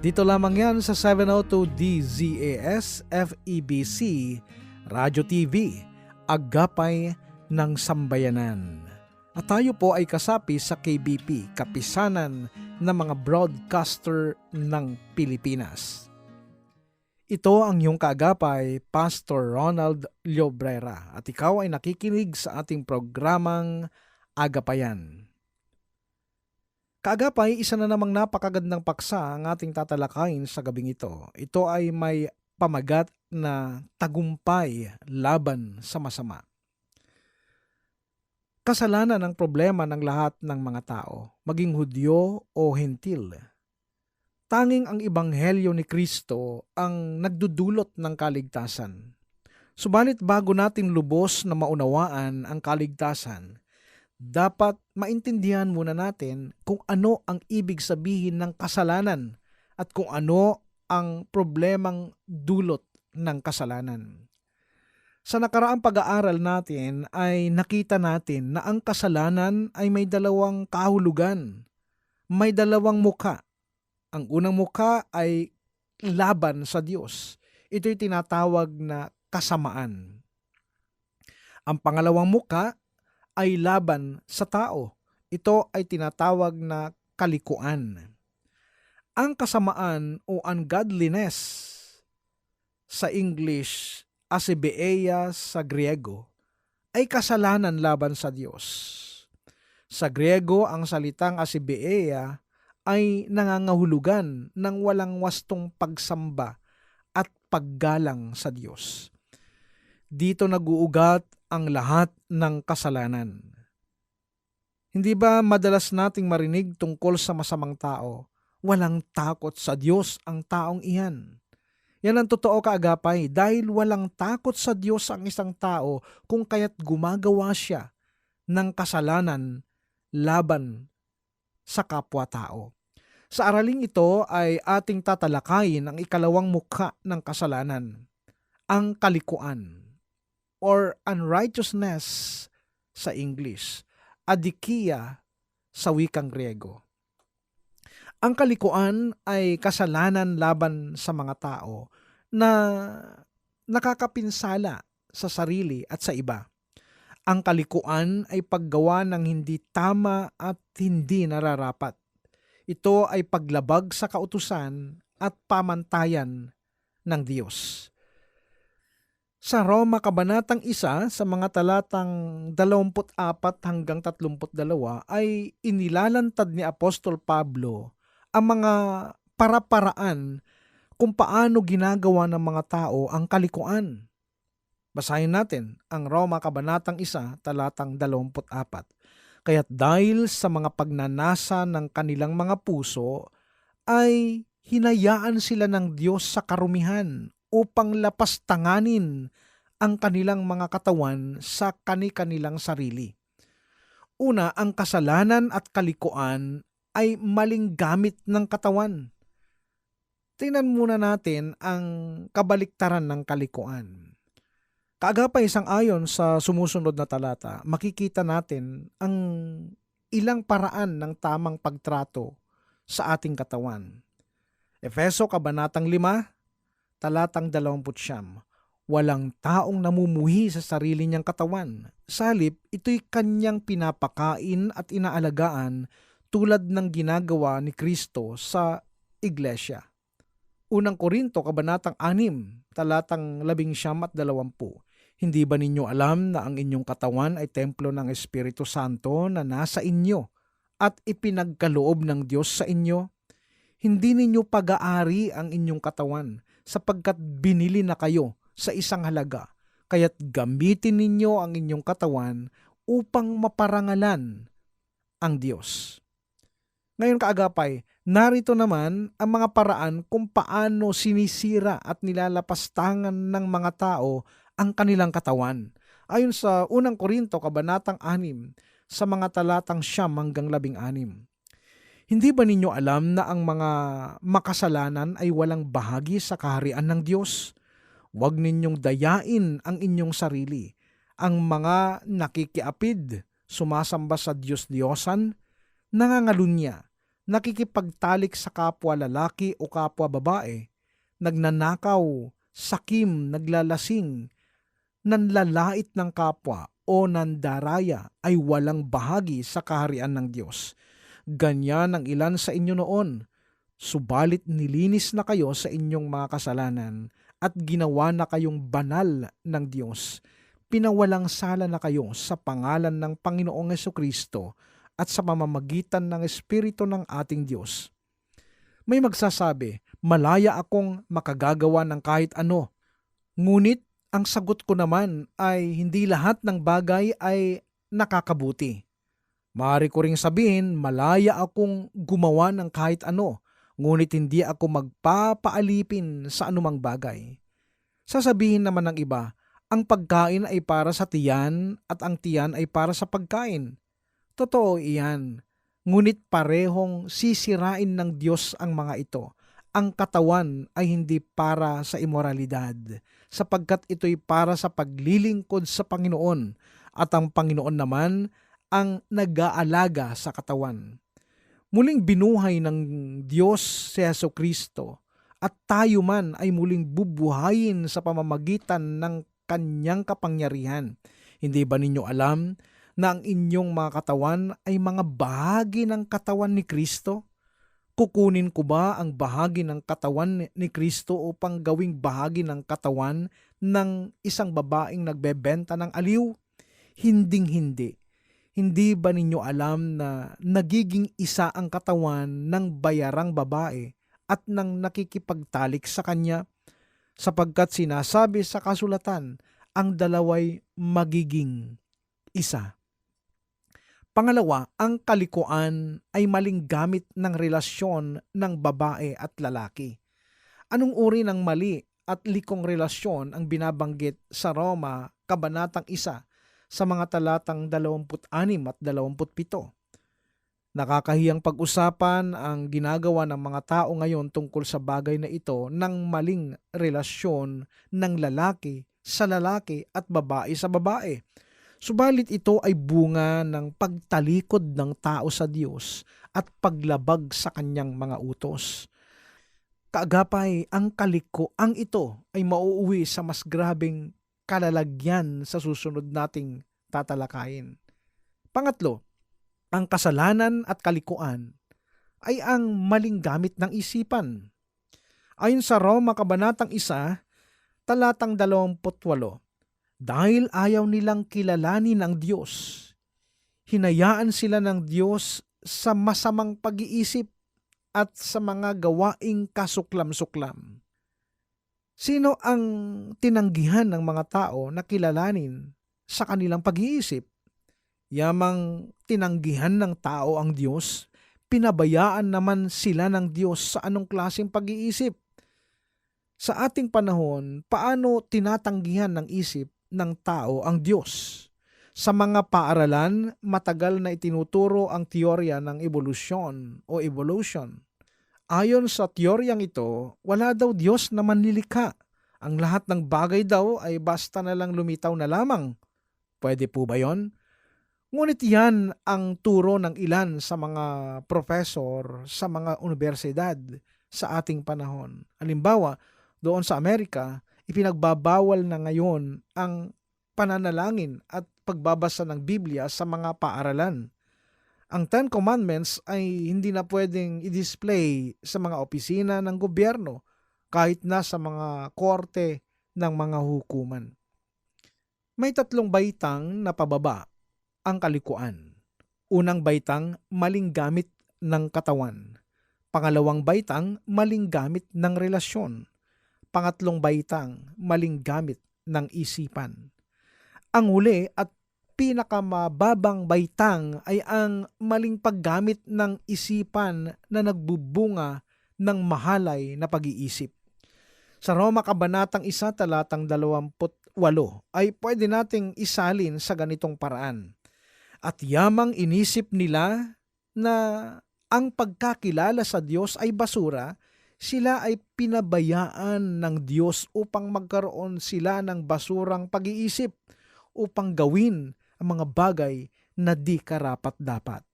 Dito lamang yan sa 702 DZAS FEBC Radio TV, Agapay ng Sambayanan. At tayo po ay kasapi sa KBP, Kapisanan ng mga Broadcaster ng Pilipinas. Ito ang iyong kaagapay, Pastor Ronald Llobrera, at ikaw ay nakikinig sa ating programang Agapayan. Kaagapay, isa na namang napakagandang paksa ang ating tatalakayin sa gabing ito. Ito ay may pamagat na tagumpay laban sa masama. Kasalanan ang problema ng lahat ng mga tao, maging Hudyo o Hentil. Tanging ang Ibanghelyo ni Kristo ang nagdudulot ng kaligtasan. Subalit bago natin lubos na maunawaan ang kaligtasan, dapat maintindihan muna natin kung ano ang ibig sabihin ng kasalanan at kung ano ang problemang dulot ng kasalanan. Sa nakaraang pag-aaral natin ay nakita natin na ang kasalanan ay may dalawang kahulugan. May dalawang muka. Ang unang muka ay laban sa Diyos. Ito'y tinatawag na kasamaan. Ang pangalawang muka ay laban sa tao. Ito ay tinatawag na kalikuan. Ang kasamaan o ungodliness sa English asibeia sa Griego ay kasalanan laban sa Diyos. Sa Griego, ang salitang asibeia ay nangangahulugan ng walang wastong pagsamba at paggalang sa Diyos. Dito naguugat ang lahat ng kasalanan. Hindi ba madalas nating marinig tungkol sa masamang tao? Walang takot sa Diyos ang taong iyan. Yan ang totoo kaagapay dahil walang takot sa Diyos ang isang tao kung kaya't gumagawa siya ng kasalanan laban sa kapwa-tao. Sa araling ito ay ating tatalakayin ang ikalawang mukha ng kasalanan, ang kalikuan or unrighteousness sa English, adikia sa wikang Griego. Ang kalikuan ay kasalanan laban sa mga tao na nakakapinsala sa sarili at sa iba. Ang kalikuan ay paggawa ng hindi tama at hindi nararapat. Ito ay paglabag sa kautusan at pamantayan ng Diyos. Sa Roma Kabanatang 1 sa mga talatang 24 hanggang 32 ay inilalantad ni Apostol Pablo ang mga para-paraan kung paano ginagawa ng mga tao ang kalikuan. Basahin natin ang Roma Kabanatang 1, talatang 24. Kaya't dahil sa mga pagnanasa ng kanilang mga puso, ay hinayaan sila ng Diyos sa karumihan upang lapastanganin ang kanilang mga katawan sa kani-kanilang sarili. Una, ang kasalanan at kalikuan ay maling gamit ng katawan. Tingnan muna natin ang kabaliktaran ng kalikuan. Kaagapay isang ayon sa sumusunod na talata, makikita natin ang ilang paraan ng tamang pagtrato sa ating katawan. Efeso Kabanatang 5, talatang 20 Walang taong namumuhi sa sarili niyang katawan. Salip, ito'y kanyang pinapakain at inaalagaan tulad ng ginagawa ni Kristo sa iglesia. Unang Korinto, Kabanatang 6, talatang 11 at 20. Hindi ba ninyo alam na ang inyong katawan ay templo ng Espiritu Santo na nasa inyo at ipinagkaloob ng Diyos sa inyo? Hindi ninyo pag-aari ang inyong katawan sapagkat binili na kayo sa isang halaga, kaya't gamitin ninyo ang inyong katawan upang maparangalan ang Diyos. Ngayon kaagapay, Narito naman ang mga paraan kung paano sinisira at nilalapastangan ng mga tao ang kanilang katawan. Ayon sa unang Korinto, Kabanatang 6, sa mga talatang siyam hanggang labing anim. Hindi ba ninyo alam na ang mga makasalanan ay walang bahagi sa kaharian ng Diyos? Huwag ninyong dayain ang inyong sarili. Ang mga nakikiapid, sumasamba sa Diyos-Diyosan, nangangalunya, nakikipagtalik sa kapwa lalaki o kapwa babae, nagnanakaw, sakim, naglalasing, nanlalait ng kapwa o nandaraya ay walang bahagi sa kaharian ng Diyos. Ganyan ang ilan sa inyo noon, subalit nilinis na kayo sa inyong mga kasalanan at ginawa na kayong banal ng Diyos. Pinawalang sala na kayo sa pangalan ng Panginoong Yeso Kristo at sa pamamagitan ng Espiritu ng ating Diyos. May magsasabi, malaya akong makagagawa ng kahit ano. Ngunit ang sagot ko naman ay hindi lahat ng bagay ay nakakabuti. Maaari ko ring sabihin, malaya akong gumawa ng kahit ano, ngunit hindi ako magpapaalipin sa anumang bagay. Sasabihin naman ng iba, ang pagkain ay para sa tiyan at ang tiyan ay para sa pagkain. Totoo iyan. Ngunit parehong sisirain ng Diyos ang mga ito. Ang katawan ay hindi para sa imoralidad, sapagkat ito'y para sa paglilingkod sa Panginoon, at ang Panginoon naman ang nag-aalaga sa katawan. Muling binuhay ng Diyos si Yeso Kristo at tayo man ay muling bubuhayin sa pamamagitan ng kanyang kapangyarihan. Hindi ba ninyo alam na ang inyong mga katawan ay mga bahagi ng katawan ni Kristo? Kukunin ko ba ang bahagi ng katawan ni Kristo upang gawing bahagi ng katawan ng isang babaeng nagbebenta ng aliw? Hinding hindi. Ba ninyo alam na nagiging isa ang katawan ng bayarang babae at ng nakikipagtalik sa kanya? Sapagkat sinasabi sa kasulatan, ang dalaway magiging isa. Pangalawa, ang kalikuan ay maling gamit ng relasyon ng babae at lalaki. Anong uri ng mali at likong relasyon ang binabanggit sa Roma, Kabanatang 1, sa mga talatang 26 at 27? Nakakahiyang pag-usapan ang ginagawa ng mga tao ngayon tungkol sa bagay na ito ng maling relasyon ng lalaki sa lalaki at babae sa babae Subalit ito ay bunga ng pagtalikod ng tao sa Diyos at paglabag sa kanyang mga utos. Kaagapay, ang kaliko, ang ito ay mauuwi sa mas grabing kalalagyan sa susunod nating tatalakayin. Pangatlo, ang kasalanan at kalikuan ay ang maling gamit ng isipan. Ayon sa Roma Kabanatang 1, talatang 28, dahil ayaw nilang kilalanin ang Diyos. Hinayaan sila ng Diyos sa masamang pag-iisip at sa mga gawaing kasuklam-suklam. Sino ang tinanggihan ng mga tao na kilalanin sa kanilang pag-iisip? Yamang tinanggihan ng tao ang Diyos, pinabayaan naman sila ng Diyos sa anong klaseng pag-iisip. Sa ating panahon, paano tinatanggihan ng isip ng tao ang Diyos. Sa mga paaralan, matagal na itinuturo ang teorya ng evolusyon o evolution. Ayon sa teoryang ito, wala daw Diyos na manlilikha. Ang lahat ng bagay daw ay basta na lang lumitaw na lamang. Pwede po ba yon? Ngunit yan ang turo ng ilan sa mga profesor sa mga universidad sa ating panahon. Halimbawa, doon sa Amerika, ipinagbabawal na ngayon ang pananalangin at pagbabasa ng Biblia sa mga paaralan. Ang Ten Commandments ay hindi na pwedeng i-display sa mga opisina ng gobyerno kahit na sa mga korte ng mga hukuman. May tatlong baitang na pababa ang kalikuan. Unang baitang, maling gamit ng katawan. Pangalawang baitang, maling gamit ng relasyon pangatlong baitang, maling gamit ng isipan. Ang huli at pinakamababang baitang ay ang maling paggamit ng isipan na nagbubunga ng mahalay na pag-iisip. Sa Roma Kabanatang 1 talatang 28 ay pwede nating isalin sa ganitong paraan. At yamang inisip nila na ang pagkakilala sa Diyos ay basura, sila ay pinabayaan ng Diyos upang magkaroon sila ng basurang pag-iisip upang gawin ang mga bagay na di karapat-dapat.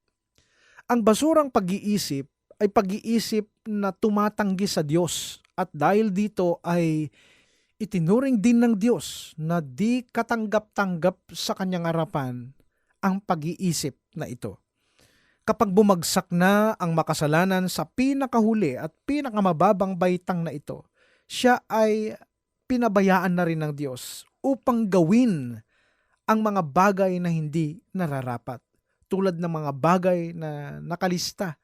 Ang basurang pag-iisip ay pag-iisip na tumatanggi sa Diyos at dahil dito ay itinuring din ng Diyos na di katanggap-tanggap sa kanyang harapan ang pag-iisip na ito. Kapag bumagsak na ang makasalanan sa pinakahuli at pinakamababang baitang na ito, siya ay pinabayaan na rin ng Diyos upang gawin ang mga bagay na hindi nararapat. Tulad ng mga bagay na nakalista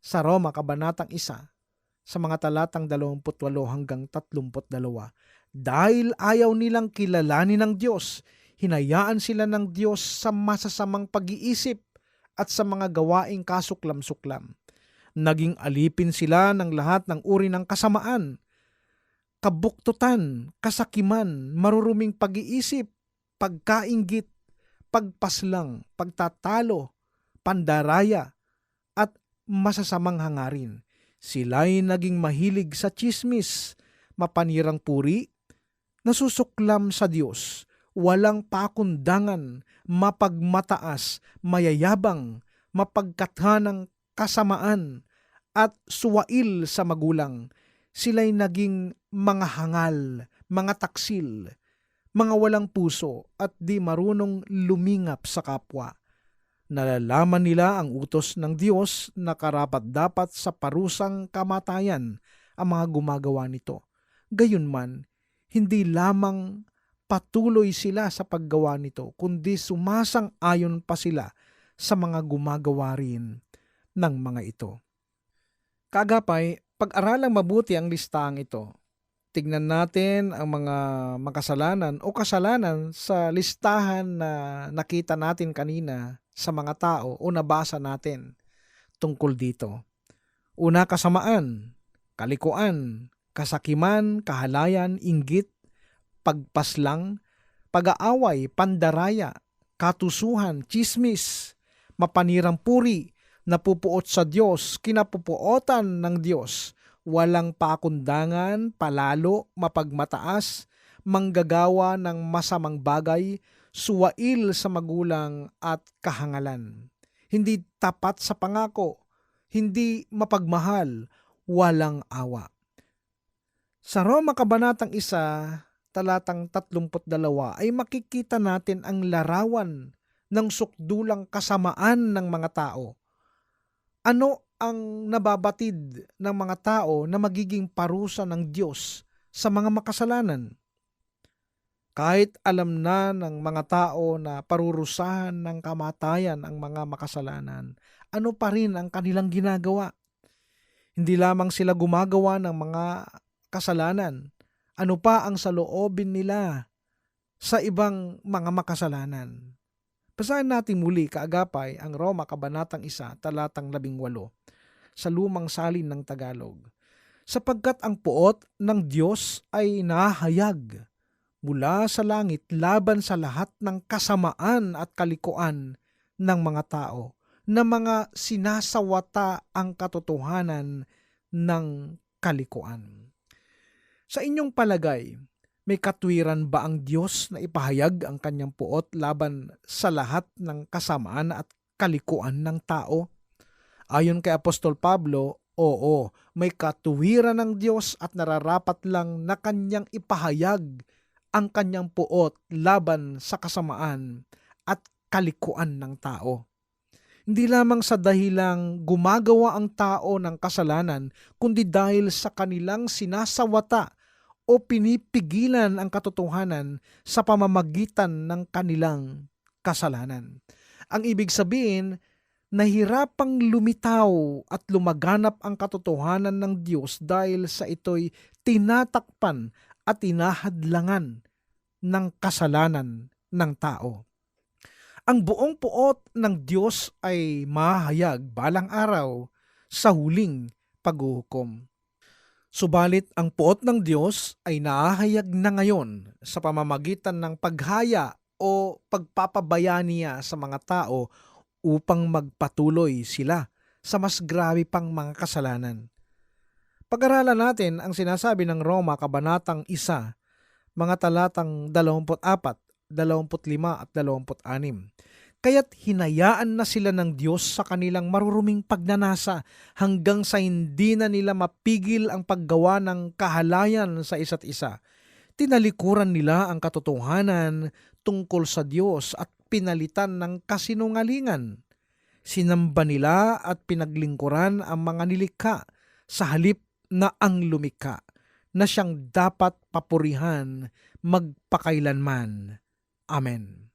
sa Roma Kabanatang 1 sa mga talatang 28 hanggang 32. Dahil ayaw nilang kilalanin ng Diyos, hinayaan sila ng Diyos sa masasamang pag-iisip at sa mga gawaing kasuklam-suklam. Naging alipin sila ng lahat ng uri ng kasamaan, kabuktutan, kasakiman, maruruming pag-iisip, pagkaingit, pagpaslang, pagtatalo, pandaraya, at masasamang hangarin. Sila'y naging mahilig sa chismis, mapanirang puri, nasusuklam sa Diyos, walang pakundangan, mapagmataas, mayayabang, mapagkathanang kasamaan, at suwail sa magulang. Sila'y naging mga hangal, mga taksil, mga walang puso at di marunong lumingap sa kapwa. Nalalaman nila ang utos ng Diyos na karapat dapat sa parusang kamatayan ang mga gumagawa nito. Gayunman, hindi lamang patuloy sila sa paggawa nito, kundi sumasang-ayon pa sila sa mga gumagawa rin ng mga ito. Kagapay, pag-aralang mabuti ang listang ito. Tignan natin ang mga makasalanan o kasalanan sa listahan na nakita natin kanina sa mga tao o nabasa natin tungkol dito. Una, kasamaan, kalikuan, kasakiman, kahalayan, inggit, pagpaslang, pag-aaway, pandaraya, katusuhan, chismis, mapanirang puri, napupuot sa Diyos, kinapupuotan ng Diyos, walang pakundangan, palalo, mapagmataas, manggagawa ng masamang bagay, suwail sa magulang at kahangalan. Hindi tapat sa pangako, hindi mapagmahal, walang awa. Sa Roma Kabanatang 1, talatang 32 ay makikita natin ang larawan ng sukdulang kasamaan ng mga tao. Ano ang nababatid ng mga tao na magiging parusa ng Diyos sa mga makasalanan? Kahit alam na ng mga tao na parurusahan ng kamatayan ang mga makasalanan, ano pa rin ang kanilang ginagawa? Hindi lamang sila gumagawa ng mga kasalanan, ano pa ang saloobin nila sa ibang mga makasalanan. Basahin natin muli kaagapay ang Roma Kabanatang 1, talatang 18 sa lumang salin ng Tagalog. Sapagkat ang puot ng Diyos ay nahayag mula sa langit laban sa lahat ng kasamaan at kalikuan ng mga tao na mga sinasawata ang katotohanan ng kalikuan. Sa inyong palagay, may katwiran ba ang Diyos na ipahayag ang kanyang puot laban sa lahat ng kasamaan at kalikuan ng tao? Ayon kay Apostol Pablo, oo, may katuwiran ng Diyos at nararapat lang na kanyang ipahayag ang kanyang puot laban sa kasamaan at kalikuan ng tao. Hindi lamang sa dahilang gumagawa ang tao ng kasalanan, kundi dahil sa kanilang sinasawata o pinipigilan ang katotohanan sa pamamagitan ng kanilang kasalanan. Ang ibig sabihin, nahirapang lumitaw at lumaganap ang katotohanan ng Diyos dahil sa ito'y tinatakpan at tinahadlangan ng kasalanan ng tao. Ang buong puot ng Diyos ay mahayag balang araw sa huling paghuhukom. Subalit ang puot ng Diyos ay naahayag na ngayon sa pamamagitan ng paghaya o pagpapabaya niya sa mga tao upang magpatuloy sila sa mas grabe pang mga kasalanan. Pag-aralan natin ang sinasabi ng Roma Kabanatang 1, mga talatang 24, 25 at 26. Kaya't hinayaan na sila ng Diyos sa kanilang maruruming pagnanasa hanggang sa hindi na nila mapigil ang paggawa ng kahalayan sa isa't isa. Tinalikuran nila ang katotohanan tungkol sa Diyos at pinalitan ng kasinungalingan. Sinamba nila at pinaglingkuran ang mga nilikha sa halip na ang lumikha na siyang dapat papurihan magpakailanman. Amen.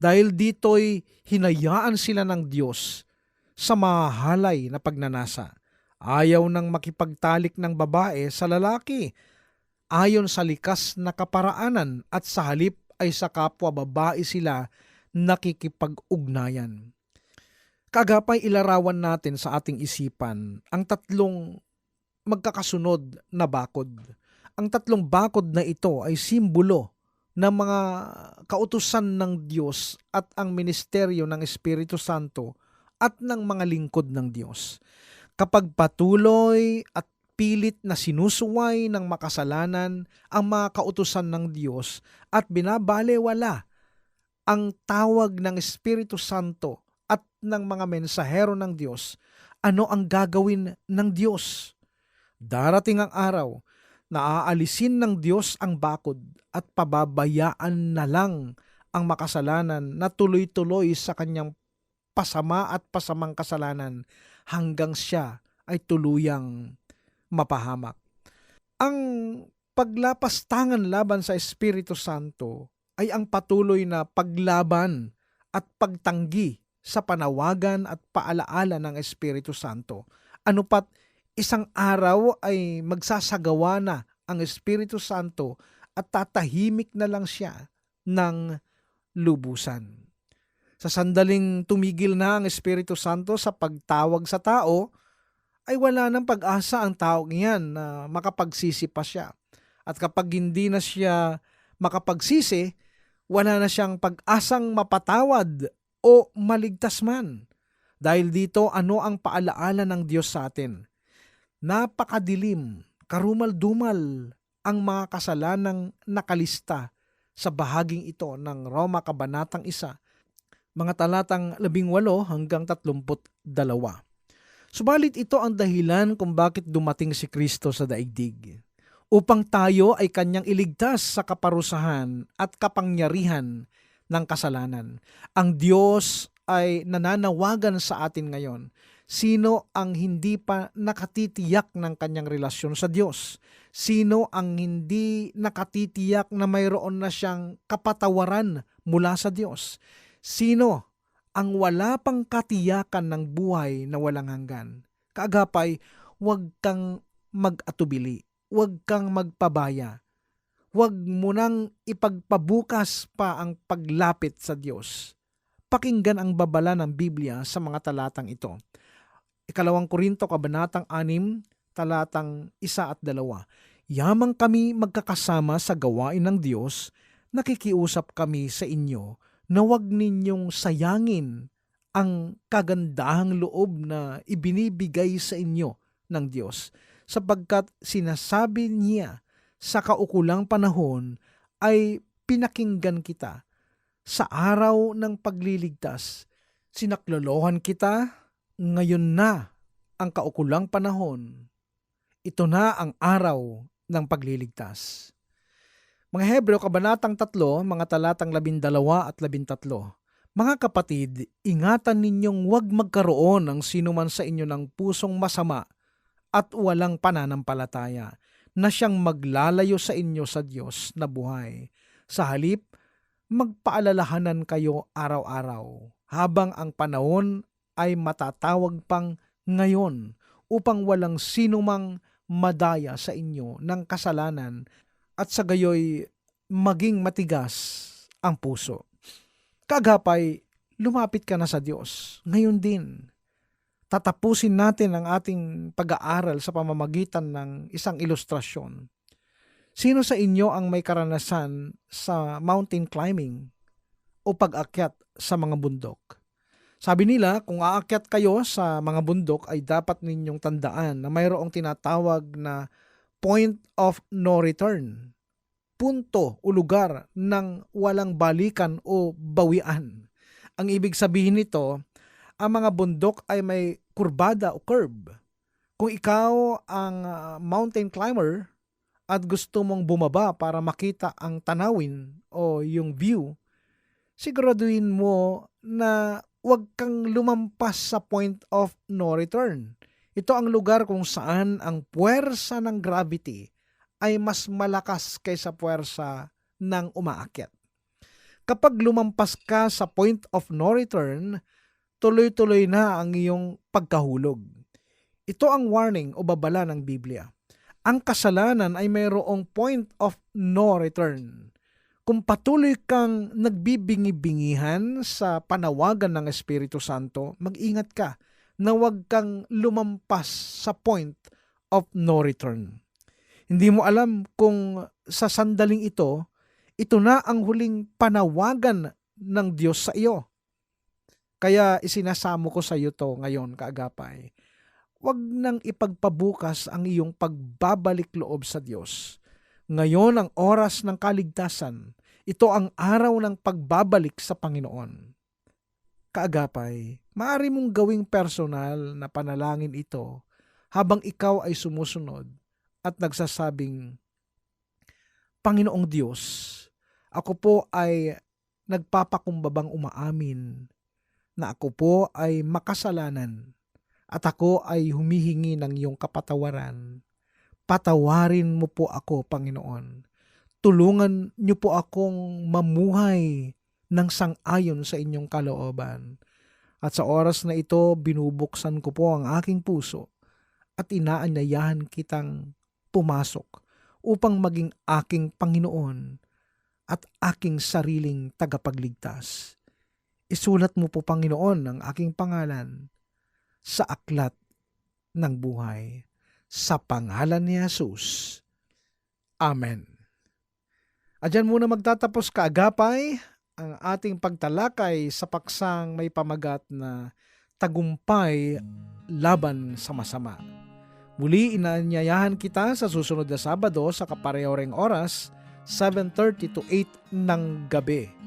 Dahil dito'y hinayaan sila ng Diyos sa mahalay na pagnanasa. Ayaw nang makipagtalik ng babae sa lalaki ayon sa likas na kaparaanan at sa halip ay sa kapwa babae sila nakikipag-ugnayan. Kagapay ilarawan natin sa ating isipan ang tatlong magkakasunod na bakod. Ang tatlong bakod na ito ay simbolo ng mga kautusan ng Diyos at ang ministeryo ng Espiritu Santo at ng mga lingkod ng Diyos. Kapag patuloy at pilit na sinusuway ng makasalanan ang mga kautusan ng Diyos at binabalewala ang tawag ng Espiritu Santo at ng mga mensahero ng Diyos, ano ang gagawin ng Diyos? Darating ang araw na aalisin ng Diyos ang bakod at pababayaan na lang ang makasalanan na tuloy-tuloy sa kanyang pasama at pasamang kasalanan hanggang siya ay tuluyang mapahamak. Ang paglapastangan laban sa Espiritu Santo ay ang patuloy na paglaban at pagtanggi sa panawagan at paalaala ng Espiritu Santo. Ano pat isang araw ay magsasagawa na ang Espiritu Santo at tatahimik na lang siya ng lubusan. Sa sandaling tumigil na ang Espiritu Santo sa pagtawag sa tao, ay wala ng pag-asa ang taong iyan na makapagsisi pa siya. At kapag hindi na siya makapagsisi, wala na siyang pag-asang mapatawad o maligtas man. Dahil dito, ano ang paalaala ng Diyos sa atin? Napakadilim, karumal-dumal ang mga kasalanang nakalista sa bahaging ito ng Roma Kabanatang 1, mga talatang 18 hanggang 32. Subalit ito ang dahilan kung bakit dumating si Kristo sa daigdig. Upang tayo ay kanyang iligtas sa kaparusahan at kapangyarihan ng kasalanan. Ang Diyos ay nananawagan sa atin ngayon. Sino ang hindi pa nakatitiyak ng kanyang relasyon sa Diyos? Sino ang hindi nakatitiyak na mayroon na siyang kapatawaran mula sa Diyos? Sino ang wala pang katiyakan ng buhay na walang hanggan? Kaagapay, huwag kang mag-atubili. Huwag kang magpabaya. Huwag mo nang ipagpabukas pa ang paglapit sa Diyos. Pakinggan ang babala ng Biblia sa mga talatang ito. Ikalawang Korinto, Kabanatang 6, talatang 1 at 2. Yamang kami magkakasama sa gawain ng Diyos, nakikiusap kami sa inyo na huwag ninyong sayangin ang kagandahang loob na ibinibigay sa inyo ng Diyos sapagkat sinasabi niya sa kaukulang panahon ay pinakinggan kita sa araw ng pagliligtas. Sinaklolohan kita ngayon na ang kaukulang panahon. Ito na ang araw ng pagliligtas. Mga Hebreo, Kabanatang 3, mga talatang 12 at 13. Mga kapatid, ingatan ninyong huwag magkaroon ng sinuman sa inyo ng pusong masama at walang pananampalataya na siyang maglalayo sa inyo sa Diyos na buhay. Sa halip, magpaalalahanan kayo araw-araw habang ang panahon ay matatawag pang ngayon upang walang sinumang madaya sa inyo ng kasalanan at sa gayoy maging matigas ang puso. Kagapay, lumapit ka na sa Diyos. Ngayon din, tatapusin natin ang ating pag-aaral sa pamamagitan ng isang ilustrasyon. Sino sa inyo ang may karanasan sa mountain climbing o pag-akyat sa mga bundok? Sabi nila, kung aakyat kayo sa mga bundok ay dapat ninyong tandaan na mayroong tinatawag na point of no return. Punto o lugar ng walang balikan o bawian. Ang ibig sabihin nito, ang mga bundok ay may kurbada o curve. Kung ikaw ang ah, mountain climber at gusto mong bumaba para makita ang tanawin o yung view, siguraduhin mo na huwag kang lumampas sa point of no return. Ito ang lugar kung saan ang puwersa ng gravity ay mas malakas kaysa puwersa ng umaakyat. Kapag lumampas ka sa point of no return, tuloy-tuloy na ang iyong pagkahulog. Ito ang warning o babala ng Biblia. Ang kasalanan ay mayroong point of no return. Kung patuloy kang nagbibingi-bingihan sa panawagan ng Espiritu Santo, mag-ingat ka na huwag kang lumampas sa point of no return. Hindi mo alam kung sa sandaling ito, ito na ang huling panawagan ng Diyos sa iyo. Kaya isinasamo ko sa iyo to ngayon, kaagapay. Huwag nang ipagpabukas ang iyong pagbabalik loob sa Diyos. Ngayon ang oras ng kaligtasan. Ito ang araw ng pagbabalik sa Panginoon. Kaagapay, maaari mong gawing personal na panalangin ito habang ikaw ay sumusunod at nagsasabing, Panginoong Diyos, ako po ay nagpapakumbabang umaamin na ako po ay makasalanan at ako ay humihingi ng iyong kapatawaran. Patawarin mo po ako, Panginoon. Tulungan niyo po akong mamuhay ng sang-ayon sa inyong kalooban. At sa oras na ito, binubuksan ko po ang aking puso at inaanyayahan kitang pumasok upang maging aking Panginoon at aking sariling tagapagligtas. Isulat mo po, Panginoon, ang aking pangalan sa aklat ng buhay. Sa pangalan ni Jesus. Amen. Adyan muna magtatapos kaagapay ang ating pagtalakay sa paksang may pamagat na tagumpay laban sa masama. Muli inaanyayahan kita sa susunod na Sabado sa kapareho ring oras, 7.30 to 8 ng gabi.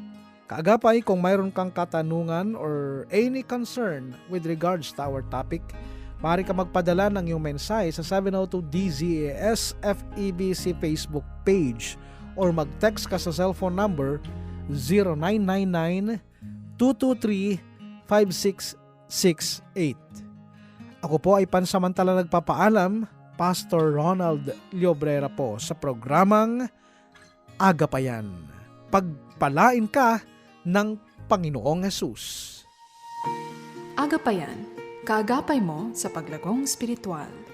Kaagapay, kung mayroon kang katanungan or any concern with regards to our topic, maaari ka magpadala ng iyong mensahe sa 702 DZAS FEBC Facebook page or mag-text ka sa cellphone number 0999-223-5668. Ako po ay pansamantala nagpapaalam, Pastor Ronald Llobrera po sa programang Agapayan. Pagpalain ka ng Panginoong Yesus. Agapayan, kaagapay mo sa paglagong spiritual.